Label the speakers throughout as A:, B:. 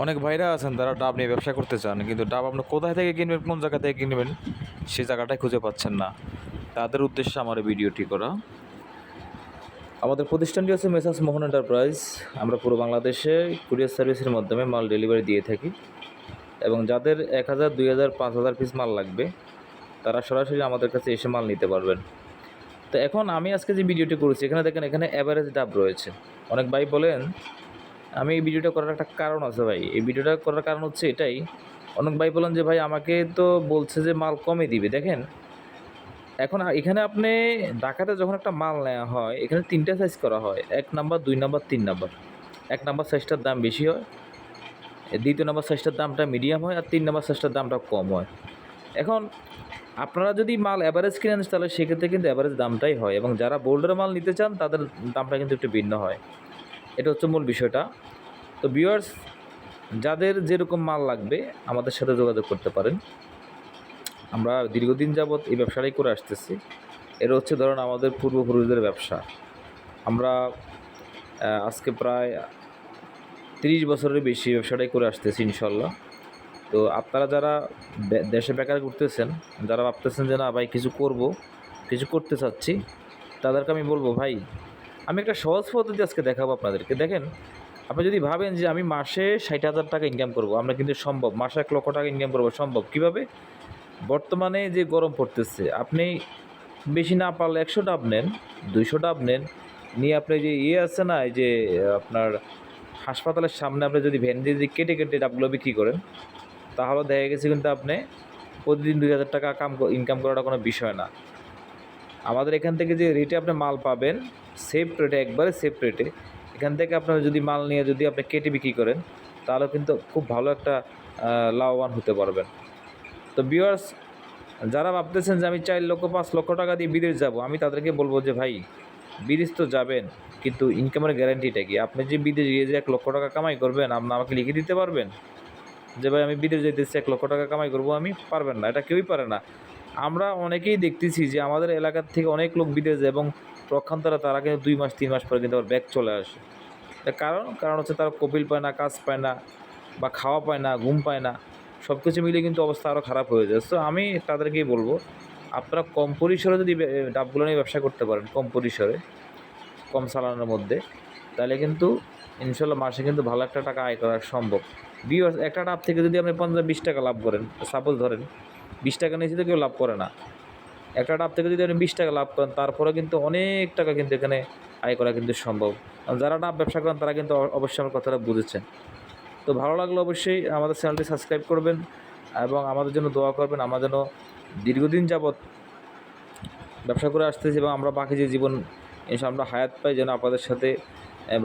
A: অনেক ভাইরা আছেন, তারা ডাব নিয়ে ব্যবসা করতে চান, কিন্তু ডাব আপনি কোথায় থেকে কিনবেন, কোন জায়গা থেকে কিনবেন, সেই জায়গাটাই খুঁজে পাচ্ছেন না। তাদের উদ্দেশ্যে আমার ভিডিওটি করা। আমাদের প্রতিষ্ঠানটি হচ্ছে মেসাস মোহন এন্টারপ্রাইজ। আমরা পুরো বাংলাদেশে কুরিয়ার সার্ভিসের মাধ্যমে মাল ডেলিভারি দিয়ে থাকি। এবং যাদের এক হাজার, দুই হাজার, পাঁচ হাজার পিস মাল লাগবে, তারা সরাসরি আমাদের কাছে এসে মাল নিতে পারবেন। তো এখন আমি আজকে যে ভিডিওটি করেছি, এখানে দেখেন, এখানে অ্যাভারেজ ডাব রয়েছে। অনেক ভাই বলেন আমি এই ভিডিওটা করার একটা কারণ আছে ভাই। এই ভিডিওটা করার কারণ হচ্ছে এটাই। অনেক ভাই বলেন যে, ভাই, আমাকে তো বলছে যে, মাল কমে দিবে। দেখেন, এখন এখানে আপনি ঢাকাতে যখন একটা মাল নেওয়া হয়, এখানে তিনটা সাইজ করা হয়। এক নাম্বার, দুই নাম্বার, তিন নাম্বার। এক নাম্বার সাইজটার দাম বেশি হয়। দ্বিতীয় নাম্বার সাইজটার দামটা মিডিয়াম হয় আর তিন নাম্বার সাইজটার দামটা কম হয়। এখন আপনারা যদি মাল অ্যাভারেজ কিনেন তাহলে সেক্ষেত্রে কিন্তু অ্যাভারেজ দামটাই হয় এবং যারা বোল্ডের মাল নিতে চান, তাদের দামটা কিন্তু একটু ভিন্ন হয়। এটা হচ্ছে মূল বিষয়টা। তো ভিউয়ার্স যাদের যেরকম মাল লাগবে, আমাদের সাথে যোগাযোগ করতে পারেন। আমরা দীর্ঘদিন যাবৎ এই ব্যবসাটাই করে আসতেছি। এটা হচ্ছে ধরুন আমাদের পূর্বপুরুষদের ব্যবসা। আমরা আজকে প্রায় তিরিশ বছরের বেশি ব্যবসাটাই করে আসতেছি ইনশাল্লাহ তো আপনারা যারা দেশে বেকার করতেছেন যারা ভাবতেছেন যে না ভাই কিছু করব, কিছু করতে চাচ্ছি, তাদেরকে আমি বলব, ভাই আমি একটা সহজ পদ্ধতি আজকে দেখাবো আপনাদেরকে। দেখেন, আপনি যদি ভাবেন যে আমি মাসে ষাট হাজার টাকা ইনকাম করব, আমরা কিন্তু সম্ভব। মাসে এক লক্ষ টাকা ইনকাম করব, সম্ভব। কীভাবে? বর্তমানে যে গরম পড়তেছে, আপনি বেশি না পারলে একশো ডাব নেন, দুইশো ডাব নেন, নিয়ে আপনি যে ইয়ে আছে না যে, আপনার হাসপাতালের সামনে আপনি যদি ভ্যান দিয়ে কেটে কেটে ডাবগুলো বিক্রি করেন, তাহলে দেখা গেছে কিন্তু আপনি প্রতিদিন দুই হাজার টাকা কাম ইনকাম করাটা কোনো বিষয় না। আমাদের এখান থেকে যে রেটে আপনি মাল পাবেন সেফ রেটে একবারে সেফ রেটে এখান থেকে আপনার যদি মাল নিয়ে যদি আপনি কেটে বিক্রি করেন তাহলে কিন্তু খুব ভালো একটা লাভবান হতে পারবেন। তো বিয়ার্স যারা ভাবতেছেন যে আমি চার লক্ষ, পাঁচ লক্ষ টাকা দিয়ে বিদেশ যাব, আমি তাদেরকে বলব যে ভাই, বিদেশ তো যাবেন, কিন্তু ইনকামের গ্যারান্টিটা কি? আপনি যে বিদেশ গিয়ে যে এক লক্ষ টাকা কামাই করবেন, আপনি আমাকে লিখে দিতে পারবেন? যে ভাই, আমি বিদেশ যেতেছি এক লক্ষ টাকা কামাই করব, আমি পারবেন না। এটা কেউই পারে না। আমরা অনেকেই দেখতেছি যে আমাদের এলাকার থেকে অনেক লোক বিদেশ যায় এবং প্রক্ষান্তরা তারা কিন্তু দুই মাস, তিন মাস পরে কিন্তু আবার ব্যাগ চলে আসে। কারণ কারণ হচ্ছে তারা কপিল পায় না, কাজ পায় না বা খাওয়া পায় না, ঘুম পায় না সব কিছু মিলে কিন্তু অবস্থা আরও খারাপ হয়ে যায়। তো আমি তাদেরকেই বলব, আপনারা কম পরিসরে যদি ডাবগুলো নিয়ে ব্যবসা করতে পারেন, কম পরিসরে, কম সালানোর মধ্যে, তাহলে কিন্তু ইনশাল্লাহ মাসে কিন্তু ভালো একটা টাকা আয় করা সম্ভব। বিয়ার্স একটা ডাব থেকে যদি আপনি পঞ্চাশ, বিশ টাকা লাভ করেন সাপোজ ধরেন বিশ টাকা নিয়েছি তো কেউ লাভ করে না। একটা ডাব থেকে যদি আপনি বিশ টাকা লাভ করেন, তারপরে কিন্তু অনেক টাকা কিন্তু এখানে আয় করা কিন্তু সম্ভব। যারা ডাব ব্যবসা করেন, তারা কিন্তু অবশ্যই আমার কথাটা বুঝেছেন। তো ভালো লাগলে অবশ্যই আমাদের চ্যানেলটি সাবস্ক্রাইব করবেন এবং আমাদের জন্য দোয়া করবেন, আমরা যেন দীর্ঘদিন যাবৎ ব্যবসা করে আসতেছি এবং আমরা বাকি যে জীবন এসে আমরা হায়াত পাই, যেন আপনাদের সাথে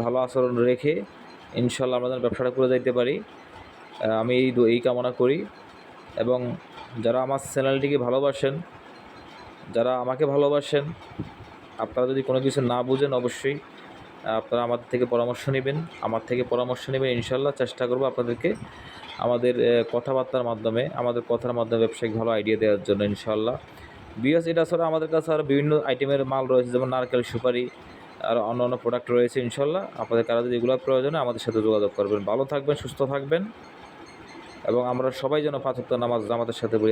A: ভালো আচরণ রেখে ইনশাল্লাহ আমরা যেন ব্যবসাটা করে যাইতে পারি। আমি এই এই কামনা করি। এবং যারা আমার চ্যানেলটিকে ভালোবাসেন, যারা আমাকে ভালোবাসেন, আপনারা যদি কোনো কিছু না বুঝেন অবশ্যই, আপনারা আমার থেকে পরামর্শ নেবেন, আমার থেকে পরামর্শ নেবেন ইনশাল্লাহ চেষ্টা করব আপনাদেরকে আমাদের কথাবার্তার মাধ্যমে, আমাদের কথার মাধ্যমে ব্যবসায়িক ভালো আইডিয়া দেওয়ার জন্য ইনশাল্লাহ বিএস এটা ছাড়া আমাদের কাছে আরও বিভিন্ন আইটেমের মাল রয়েছে, যেমন নারকেল সুপারি, আর অন্য অন্য প্রোডাক্ট রয়েছে ইনশাল্লাহ আপনাদের কারও যদি এগুলো প্রয়োজনে আমাদের সাথে যোগাযোগ করবেন। ভালো থাকবেন, সুস্থ থাকবেন। এবং আমরা সবাই যেন পাঁচ নামাজ জামাতের সাথে বই